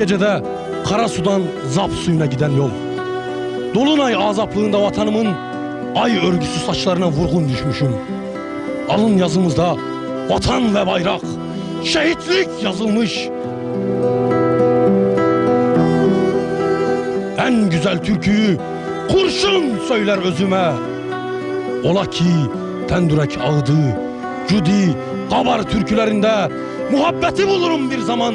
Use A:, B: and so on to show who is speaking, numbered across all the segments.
A: Gecede kara sudan zap suyuna giden yol. Dolunay azaplığında vatanımın ay örgüsü saçlarına vurgun düşmüşüm. Alın yazımızda vatan ve bayrak, şehitlik yazılmış. En güzel türküyü kurşun söyler özüme. Ola ki tendürek ağdı, cudi, kabar türkülerinde muhabbeti bulurum bir zaman.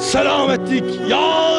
A: selam ettik. Ya